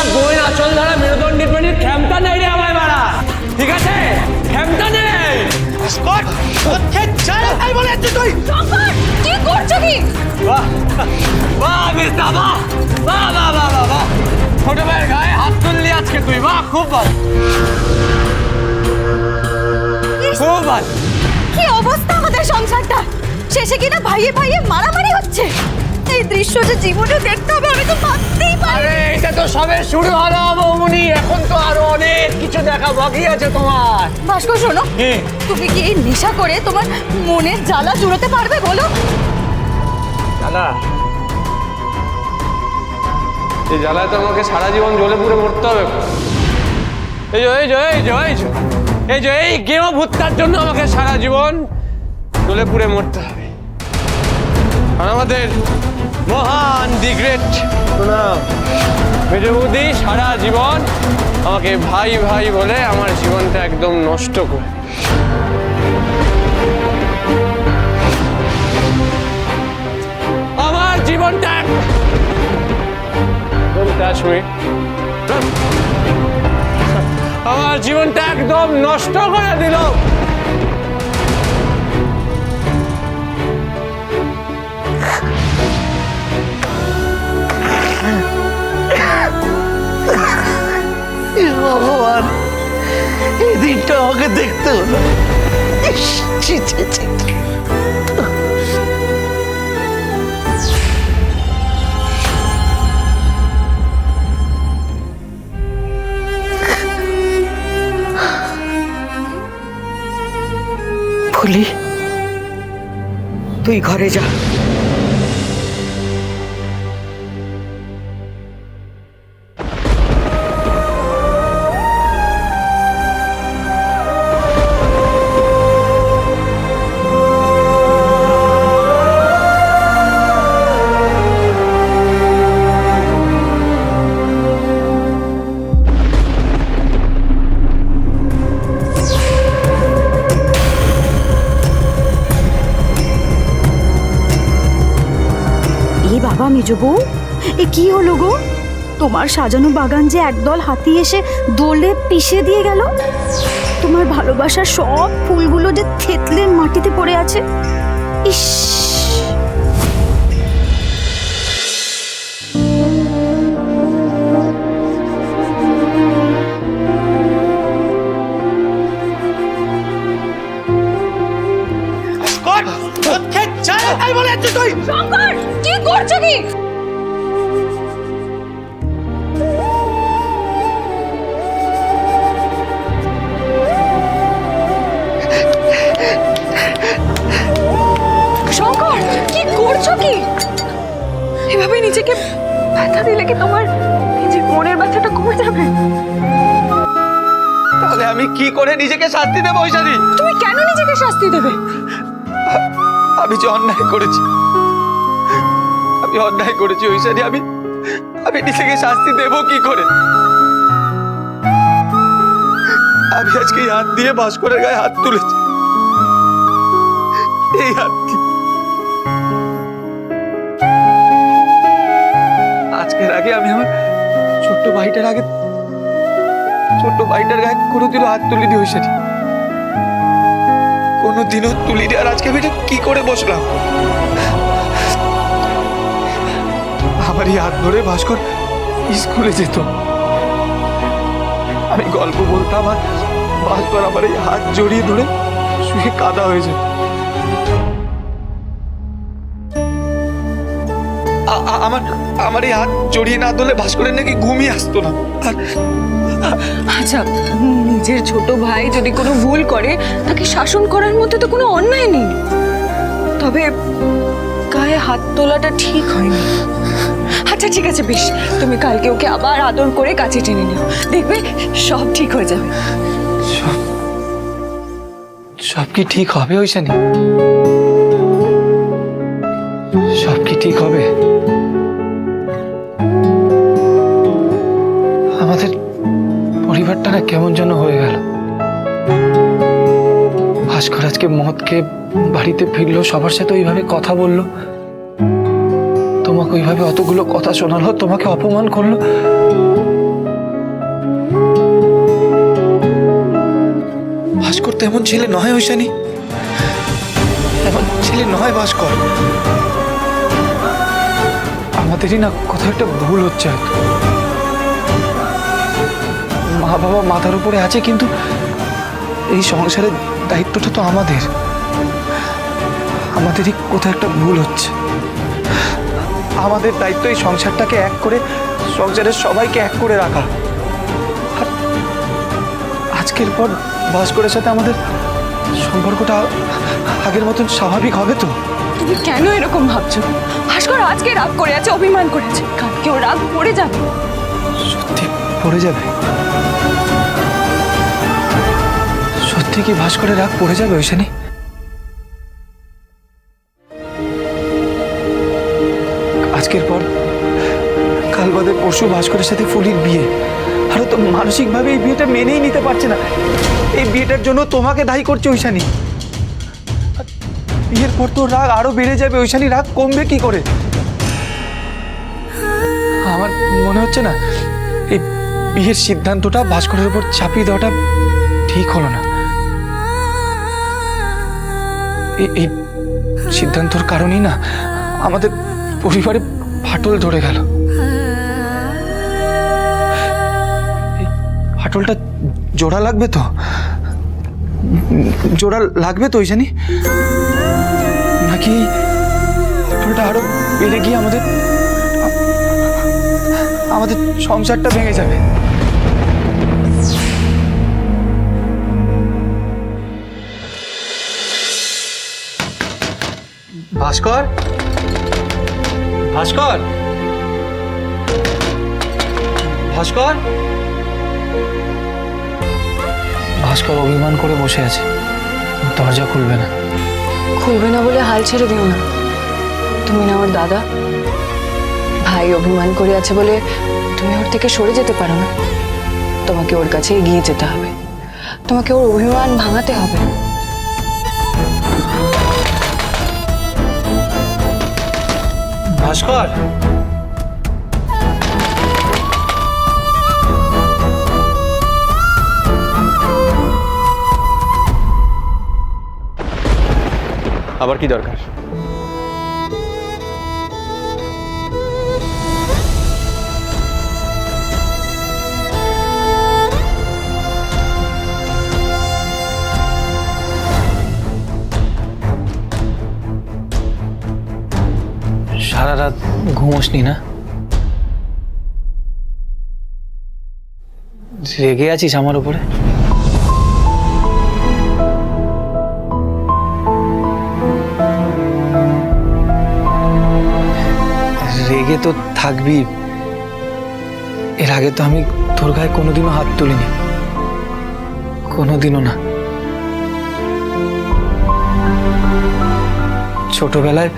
আচল ধরা মেরুদণ্ডী প্রাণীর ক্ষমতা নেই রে আমার ঠিক আছে? ক্ষমতা নেই। স্কট তোকে ছাড়া তাই বলে তুই? শঙ্কর কি করছ কি? বাহ বাহ মির্জা বাহ বাহ বাহ বাহ বাহ বাহ। ছোট ভাইয়ের গায়ে হাত তুললি আজকে তুই বাহ খুব ভালো। খুব ভালো। কি অবস্থা আমাদের সংসারটা? শেষে কিনা ভাইয়ে ভাইয়ে মারামারি হচ্ছে। এই দৃশ্য যে জীবনে দেখতে হবে আমি তো পারি আরে এটা তো সবে শুরু হলো বৌমনি। এখন তো আরও অনেক কিছু দেখা বাকি আছে তোমার। ভাস্কর শোনো। কি? তুমি কি এই নেশা করে তোমার মনের জ্বালা জুড়োতে পারবে বলো? জ্বালা? এই জ্বালায় তো আমাকে সারা জীবন জ্বলে পুড়ে মরতে হবে। এই যে এই যে এই যে এই যে এই যে এই গেম ভুত্তার জন্য আমাকে সারা জীবন জ্বলে পুড়ে মরতে হবে। আর আমাদের মহান দি গ্রেট। মেজবুদি সারা জীবন আমাকে ভাই ভাই বলে আমার জীবনটা একদম নষ্ট করে। আমার জীবনটা আমার জীবনটা একদম নষ্ট করে দিল। ভগবান এই দিনটা আমাকে দেখতে হলো। তুই ঘরে যা। বউ এ কি হলো গো? তোমার সাজানো বাগান যে একদল হাতি এসে দোলে পিষে দিয়ে গেল? তোমার ভালোবাসার সব ফুলগুলো যে থেতলে মাটিতে পড়ে আছে? ইস! তুই? শঙ্কর কি করছ কি? নিজেকে শাস্তি দেবো ঐশানী। তুমি কেন নিজেকে শাস্তি দেবে? আমি যে অন্যায় করেছি আমি অন্যায় করেছি ঐশানী আমি আমি নিজেকে শাস্তি দেবো কি করে? আমি আজকে হাত দিয়ে ভাস্করের গায়ে হাত তুলেছি। এই হাত। আজকের আগে আমি আমার ছোট্ট ভাইটার আগে ছোট্ট ভাইটার গায়ে কোনোদিনও হাত তুলিনি ঐশানী কোনোদিনও তুলিনি। আর আজকে আমি কি করে বসলাম? আমার এই হাত ধরে ভাস্কর স্কুলে যেত। আমি গল্প বলতাম আর ভাস্কর আমার এই হাত জড়িয়ে ধরে শুয়ে কাদা হয়ে যেত। আমার আমার এই হাত জড়িয়ে না ধরলে ভাস্করের নাকি ঘুমই আসতো না। আর আচ্ছা নিজের ছোট ভাই যদি কোনো ভুল করে তাকে শাসন করার মধ্যে তো কোনো অন্যায় নেই। তবে গায়ে হাত তোলাটা ঠিক হয়নি। আচ্ছা ঠিক আছে বেশ। তুমি কালকে ওকে আবার আদর করে কাছে টেনে নিও। দেখবে সব ঠিক হয়ে যাবে। সব সব কি ঠিক হবে ওইখানে সব কি ঠিক হবে? কেমন যেন হয়ে গেল। ভাস্কর আজকে মদকে বাড়িতে ফিরলো, সবার সাথে ওইভাবে কথা বলল। তোমাকে ওইভাবে অতগুলো কথা শোনালো, তোমাকে অপমান করল। ভাস্কর তো এমন ছেলে নয় ওইশানি এমন ছেলে নয় ভাস্কর। আমাদেরই না কোথাও একটা ভুল হচ্ছে হয়তো। মা বাবা মাথার উপরে আছে, কিন্তু এই সংসারের দায়িত্বটা তো আমাদের। আমাদেরই কোথাও একটা ভুল হচ্ছে। আমাদের দায়িত্ব এই সংসারটাকে এক করে, সংসারের সবাইকে এক করে রাখা। আজকের পর ভাস্করের সাথে আমাদের সম্পর্কটা আগের মতন স্বাভাবিক হবে তো? তুমি কেন এরকম ভাবছ? ভাস্কর আজকে রাগ করে আছে, অভিমান করেছে। কালকে ও রাগ পড়ে যাবে। পড়ে যাবে? সত্যি কি ভাস্করের রাগ পড়ে যাবে ঐশানি আজকের পর কাল বাদে পরশু ভাস্করের সাথে ফুলির বিয়ে। আরও তো মানসিকভাবে এই বিয়েটা মেনেই নিতে পারছে না। এই বিয়েটার জন্য তোমাকে দায়ী করছে আর বিয়ের পর তো রাগ আরও বেড়ে যাবে ঐশানি রাগ কমবে কি করে? আমার মনে হচ্ছে না বিয়ের সিদ্ধান্তটা ভাস্করের উপর চাপিয়ে দেওয়াটা ঠিক হলো না। এই- সিদ্ধান্তর কারণেই না আমাদের পরিবারে ফাটল ধরে গেল। ফাটলটা জোড়া লাগবে তো? জোড়া লাগবে তো ওই জানি নাকি ফাটলটা আরও বেড়ে গিয়ে আমাদের আমাদের সংসারটা ভেঙে যাবে। ভাস্কর? ভাস্কর? ভাস্কর? ভাস্কর অভিমান করে বসে আছে। দরজা খুলবে না। খুলবে না বলে হাল ছেড়ে দিও না। তুমি না আমার দাদা। ভাই অভিমান করে আছে বলে তুমি ওর থেকে সরে যেতে পারো না। তোমাকে ওর কাছে এগিয়ে যেতে হবে। তোমাকে ওর অভিমান ভাঙাতে হবে। ভাস্কর! আবার কি দরকার? ঘুমোসনি না? রেগে আছিস আমার উপরে? রেগে তো থাকবি। এর আগে তো আমি তোর গায়ে কোনোদিনও হাত তুলিনি। কোনোদিনও না। ছোটবেলায়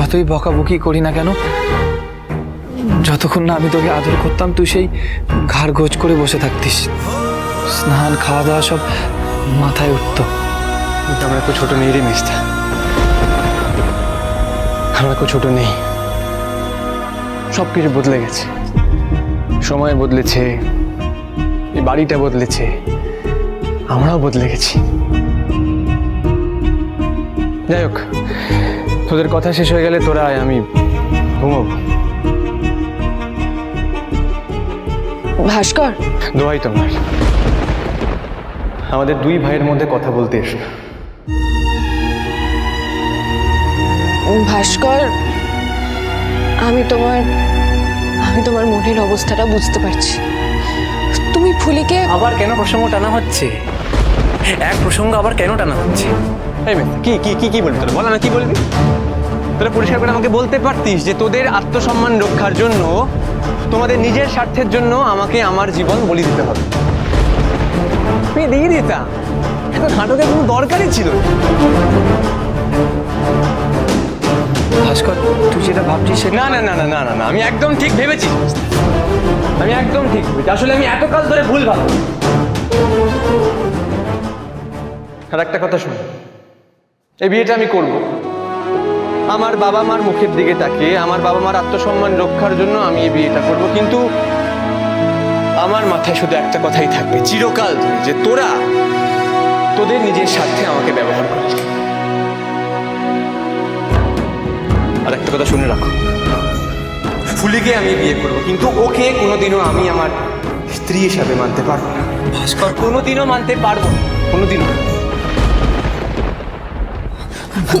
যতই বকাবকি করি না কেন, যতক্ষণ না আমি তোকে আদর করতাম, তুই সেই ঘাড় গোজ করে বসে থাকতিস। স্নান খাওয়া দাওয়া সব মাথায় উঠতো। কিন্তু আমরা কেউ ছোট নেই রে মিস্তা আমরা কেউ ছোট নেই। সব কিছু বদলে গেছে। সময় বদলেছে, এই বাড়িটা বদলেছে, আমরাও বদলে গেছি। যাই হোক তোদের কথা শেষ হয়ে গেলে তোরা আয় আমি ঘুমোবো। ভাস্কর। দোয়াই তোমার আমাদের দুই ভাইয়ের মধ্যে কথা বলতে এসো। ভাস্কর আমি তোমার আমি তোমার মনের অবস্থাটা বুঝতে পারছি। তুমি ফুলিকে আবার কেন প্রসঙ্গ টানা হচ্ছে? এক প্রসঙ্গ আবার কেন টানা হচ্ছে? এই মেয়ে, কি কি কি কি বলবি তোরা? বল না কি বলবি? তোরা পরিষ্কার করে আমাকে বলতে পারতিস যে তোদের আত্মসম্মান রক্ষার জন্য তোমাদের নিজের স্বার্থের জন্য আমাকে আমার জীবন বলি দিতে হবে। আমি দিয়ে দিতাম এত নাটকের কোনো দরকারই ছিল। ভাস্কর তুই যেটা ভাবছিস না না না না না না না আমি একদম ঠিক ভেবেছি আমি একদম ঠিক ভেবেছি আসলে আমি এতকাল ধরে ভুল ভাব। আর একটা কথা শুন। এই বিয়েটা আমি করব। আমার বাবা মার মুখের দিকে তাকিয়ে আমার বাবা মার আত্মসম্মান রক্ষার জন্য আমি এই বিয়েটা করব কিন্তু আমার মাথায় শুধু একটা কথাই থাকবে চিরকাল ধরে যে তোরা তোদের নিজের স্বার্থে আমাকে ব্যবহার করলি আর একটা কথা শুনে রাখো। ফুলিকে আমি বিয়ে করব কিন্তু ওকে কোনোদিনও আমি আমার স্ত্রী হিসাবে মানতে পারব না। ভাস্কর কোনোদিনও মানতে পারব না। কোনোদিনও। না।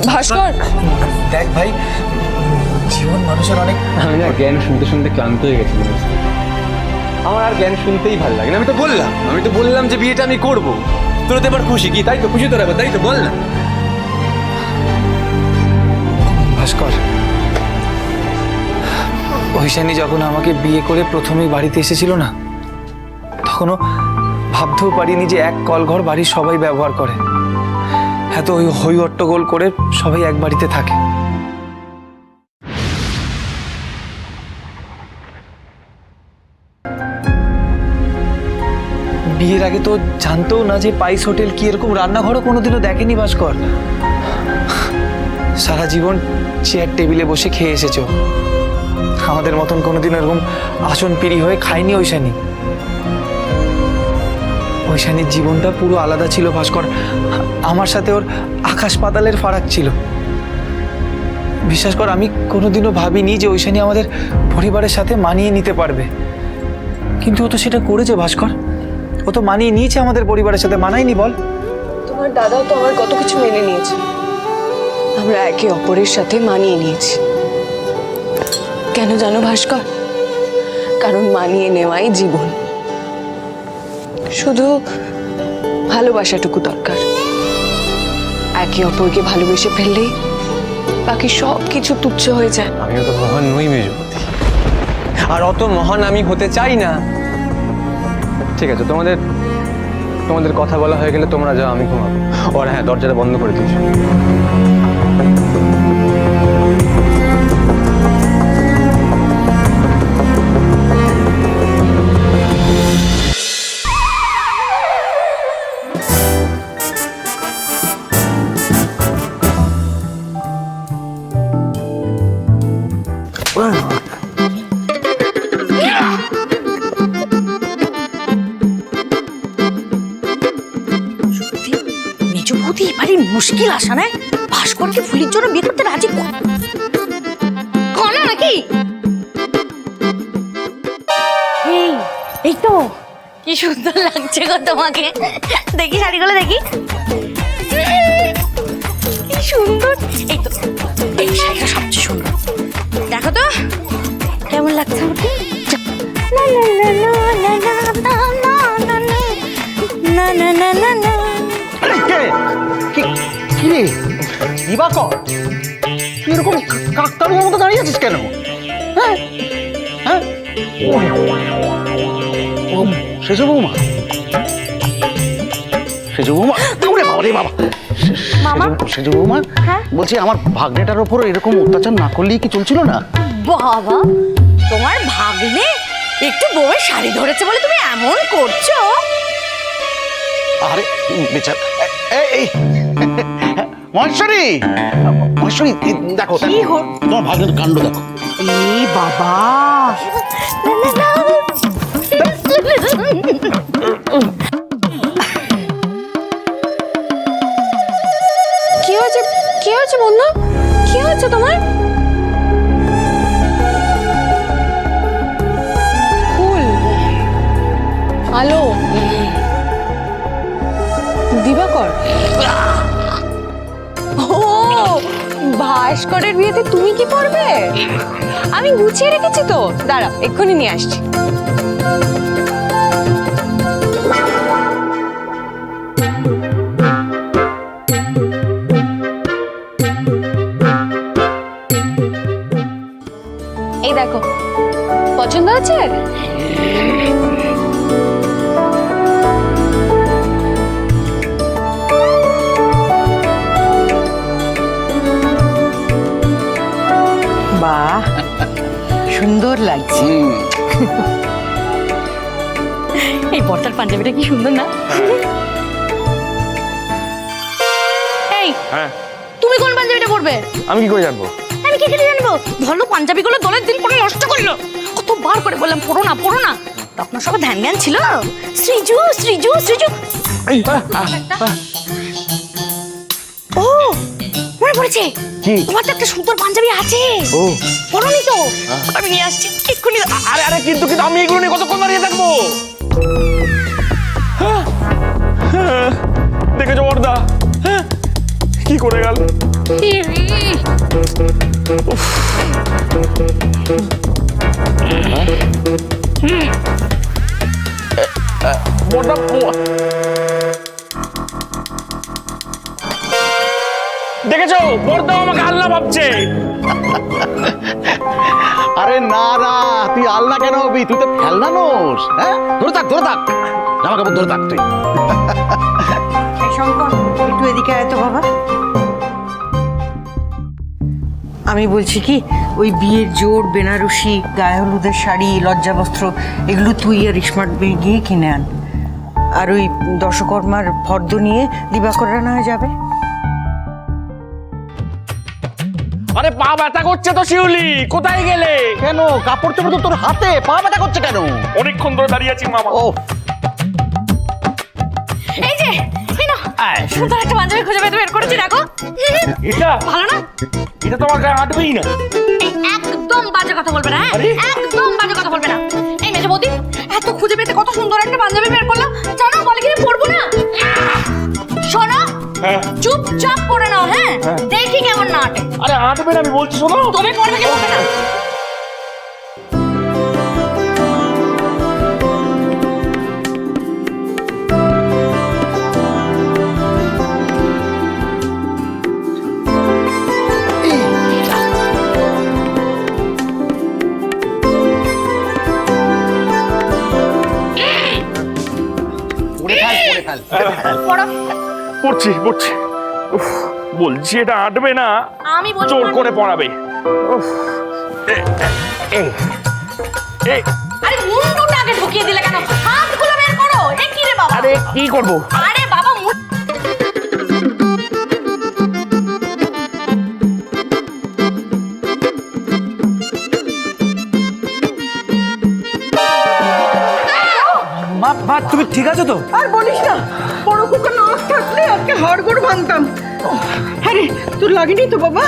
ভাস্কর! দেখ ভাই জীবন মানুষের অনেক আমি না জ্ঞান শুনতে শুনতে ক্লান্ত হয়ে গেছি আমার আর জ্ঞান শুনতেই ভালো লাগে না। আমি তো বললাম আমি তো বললাম যে বিয়েটা আমি করব। তোরা তো এবার খুশি কি? তাই তো খুশি তোরা এবার, তাই তো বল না। ভাস্কর ঐশানী যখন আমাকে বিয়ে করে প্রথমেই বাড়িতে এসেছিল না তখনও ভাবতেও পারিনি যে এক কলঘর বাড়ির সবাই ব্যবহার করে। এত হই হট্টগোল করে সবাই এক বাড়িতে থাকে। বিয়ের আগে তো জানতেও না যে পাইস হোটেল কি এরকম রান্নাঘরও কোনোদিনও দেখেনি ভাস্কর। সারা জীবন চেয়ার টেবিলে বসে খেয়ে এসেছ। আমাদের মতন কোনোদিন এরকম আসন পিড়ি হয়ে খায়নি ঐশানী। ঐশানীর জীবনটা পুরো আলাদা ছিল, ভাস্কর। আমার সাথে ওর আকাশ পাতালের ফারাক ছিল। বিশ্বাস কর, আমি কোনোদিনও ভাবিনি যে ঐশানী আমাদের পরিবারের সাথে মানিয়ে নিতে পারবে। কিন্তু ও তো সেটা করেছে, ভাস্কর। ও তো মানিয়ে নিয়েছে আমাদের পরিবারের সাথে। মানায়নি, বল। তোমার দাদাও তো আমার কত কিছু মেনে নিয়েছে। আমরা একে অপরের সাথে মানিয়ে নিয়েছি। কেন জানো, ভাস্কর? কারণ মানিয়ে নেওয়াই জীবন। শুধু ভালোবাসাটুকু দরকার। একে অপরকে ভালোবেসে ফেললেই বাকি সব কিছু তুচ্ছ হয়ে যায়। আমিও তো মহান নই মেজপতি আর অত মহান আমি হতে চাই না। ঠিক আছে, তোমাদের তোমাদের কথা বলা হয়ে গেলে তোমরা যাও, আমি ঘুমাবো। ওর হ্যাঁ দরজাটা বন্ধ করে দিয়েছ। মুশকিল আসা না ভাস্করকে ফুলির জন্য বিয়ে করতে রাজি কনা নাকি এই এই তো কি সুন্দর লাগছে গো তোমাকে দেখি শাড়িগুলো দেখি কি সুন্দর এই তো এই শাড়িটা সবচেয়ে সুন্দর দেখো তো কেমন লাগছে আমাকে না না না না না না না না না না না না না দিবাকর তুই এরকম কাকতারুর মতো দাঁড়িয়ে আছিস কেন? হ্যাঁ? হ্যাঁ? সেজ বৌমা। সেজ বৌমা বাবা রে বাবা। মামা? সেজ বৌমা হ্যাঁ? বলছি আমার ভাগ্নেটার ওপর এরকম অত্যাচার না করলেই কি চলছিল না? বাবা তোমার ভাগ্নে একটু বউয়ের শাড়ি ধরেছে বলে তুমি এমন করছ? আরে বেচার এই মহেশ্বরী! মহেশ্বরী দেখো কি হল- তোমার ভাগ্নের কাণ্ড দেখো। এই বাবা! কি হয়েছে? কি হয়েছে বন্ধু? কি হয়েছে তোমার? ফুল। আলো। দিবাকর। ভাস্করের বিয়েতে তুমি কি পরবে? আমি গুছিয়ে রেখেছি তো। দাঁড়া এক্ষুনি নিয়ে আসছি। সুন্দর লাগছে। এই বর্তার পাঞ্জাবিটা কি সুন্দর না? এই হ্যাঁ। তুমি কোন পাঞ্জাবিটা পরবে? আমি কি করে জানব? আমি কি করে জানব? ভালো পাঞ্জাবিগুলো দলের দিন পরে নষ্ট করল। কতবার করে বললাম পড়ো না পড়ো না। তখন সব ধ্যান জ্ঞান ছিল শ্রীজু শ্রীজু শ্রীজু ও মনে পড়েছে? তোমার তো একটা সুন্দর পাঞ্জাবি আছে। ও। পরনি তো? আমি নিয়ে আসছি এক্ষুনি। আরে আরে কিন্তু কিন্তু আমি এগুলো নিয়ে কতক্ষণ দাঁড়িয়ে থাকব? হ্যাঁ, হ্যাঁ, দেখেছ বর্দা? হ্যাঁ? কি করে গেল? বর্দা দেখেছ? বর্দা আমাকে আল্লাহ ভাবছে। আরে না না তুই আলনা কেন হবি তুই তো খেলনা নোস হ্যাঁ? ধরে থাক ধরে থাক। জামা কাপড় ধরে থাক তুই। শঙ্কর একটু এদিকে আয় তো বাবা। আমি বলছি কি ওই বিয়ের জোর বেনারসি গায়ে হলুদের শাড়ি লজ্জা বস্ত্র এগুলো তুই আর স্মার্ট গিয়ে কিনে আন। আর ওই দশকর্মার ফর্দ নিয়ে দিবাকররা না হয় যাবে। পা ব্যথা করছে তো শিউলি কোথায় গেলে? কেন? কাপড় চোপড় তো তোর হাতে পা ব্যথা করছে কেন? অনেকক্ষণ ধরে দাঁড়িয়ে আছি মামা। ও এই যে এই নাও, সুন্দর একটা পাঞ্জাবি খুঁজে পেতে বের করেছি দেখো। এটা? ভালো না? এটা তোমার গায়ে আটবেই না। এই একদম বাজে কথা বলবে না হ্যাঁ? একদম বাজে কথা বলবে না। এই মেজে বৌদি এত খুঁজে পেতে কত সুন্দর একটা পাঞ্জাবি বের করলাম। জানো বলে কিনে পরবো না। চুপচাপ করে নাও হ্যাঁ? দেখি কেমন না আটে। আরে আটবে না আমি বলছি শোনো। তুমি পরে থেকে পরবে না? পড়ে ফেল পড়ে ফেল পড়ো। পড়ছি পড়ছি। উফ, বলছি এটা আটবে না আমি বলছি জোর করে পড়াবে। উফ, এ- এ- এ- আরে মুন্ডুটা আগে ঢুকিয়ে দিলে কেন? হাতগুলো বের করো। এ কি রে বাবা? আরে কি করব? মা তুমি ঠিক আছো তো? আর বলিস না বড় কুকুর না থাকলে আজকে হাড়গোড় ভাঙতাম। হ্যাঁ রে তোর লাগেনি তো বাবা?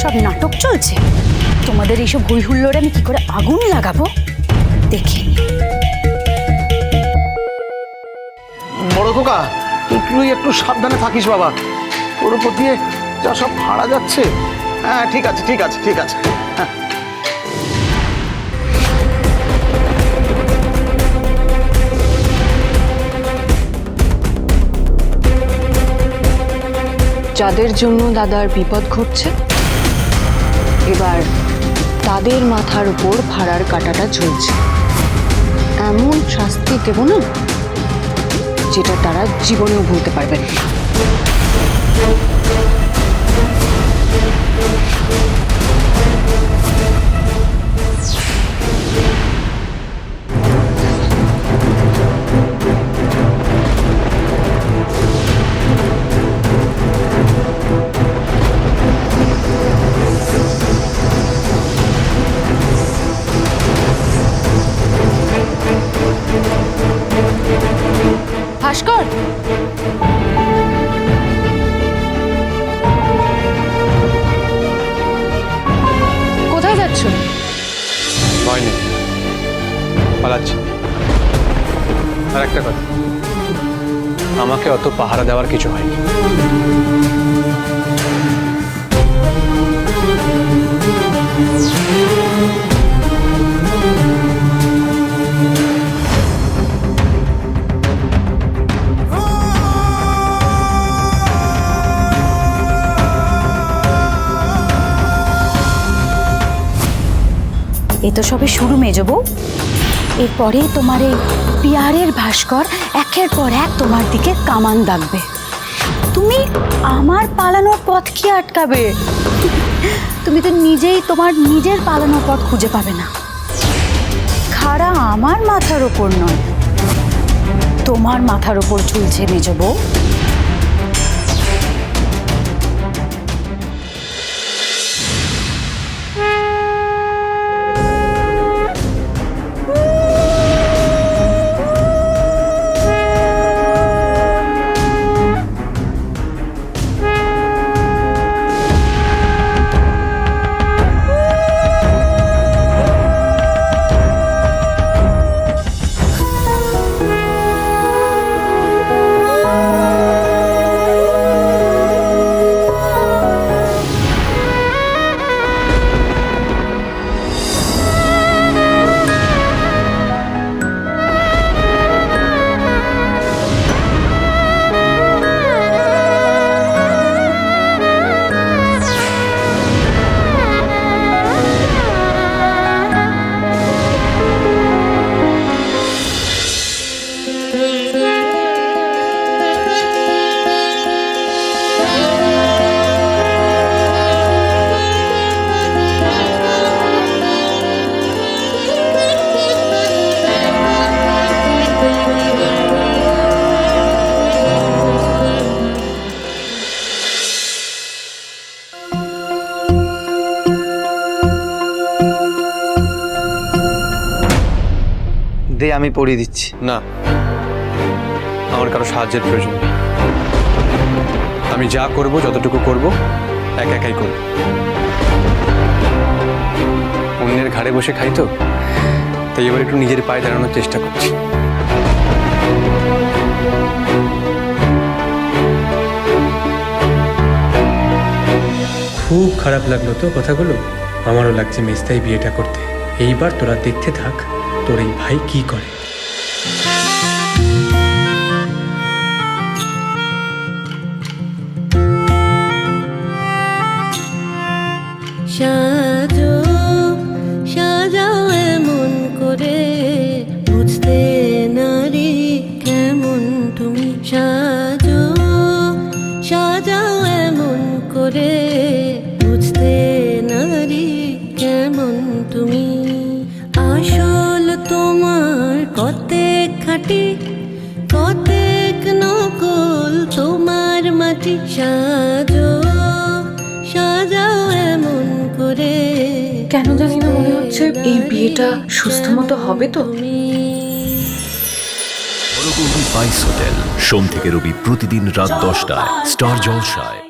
সব নাটক চলছে। তোমাদের এইসব হই হুল্লোড়ে আমি কি করে আগুন লাগাবো? দেখে। বড় খোকা তুই তুই একটু সাবধানে থাকিস বাবা? ওর উপর দিয়ে যা সব ভাড়া যাচ্ছে। হ্যাঁ ঠিক আছে ঠিক আছে ঠিক আছে। যাদের জন্য দাদার বিপদ ঘটছে, এবার তাদের মাথার উপর ভাড়ার কাটাটা ঝুলছে। এমন শাস্তি দেব না, যেটা তারা জীবনেও ভুলতে পারবে না। আমাকে অত পাহারা দেওয়ার কিছু হয়নি। এ তো সবে শুরু মেজবো এরপরে তোমার এই পিয়ারের ভাস্কর একের পর এক তোমার দিকে কামান দাগবে। তুমি আমার পালানোর পথ কি আটকাবে? তুমি তো নিজেই তোমার নিজের পালানোর পথ খুঁজে পাবে না। খাড়া আমার মাথার ওপর নয়, তোমার মাথার ওপর ঝুলছে মেজবো বিয়েটাই আমি পড়িয়ে দিচ্ছি। না। আমার কারও সাহায্যের প্রয়োজন নেই। আমি যা করব যতটুকু করব এক একাই করব। অন্যের ঘাড়ে বসে খাই তো তাই এবার একটু নিজের পায়ে দাঁড়ানোর চেষ্টা করছি। খুব খারাপ লাগল তো কথাগুলো। আমারও লাগছে মেস্তাই বিয়েটা করতে। এইবার তোরা দেখতে থাক। তোর এই ভাই কি করে? সাজো বিয়েটা সুস্থ মতো হবে তো? হোটেল। সোম থেকে রবি প্রতিদিন রাত দশটায়। স্টার জলসায়।